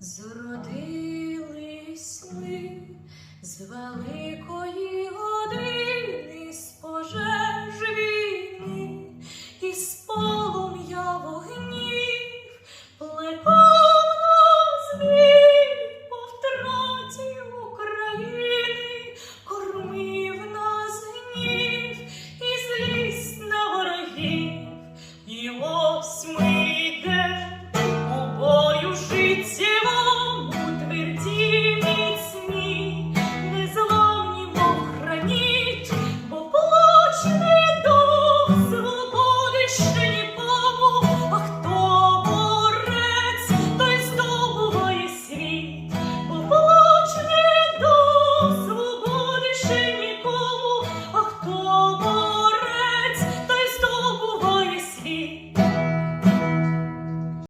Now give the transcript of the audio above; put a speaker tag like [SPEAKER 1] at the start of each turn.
[SPEAKER 1] Зродились ми з великої години, з пожеж і з полум'я вогнів, плепав звір по втраті України, кормив нас гнів і злість на ворогів, і ось ми.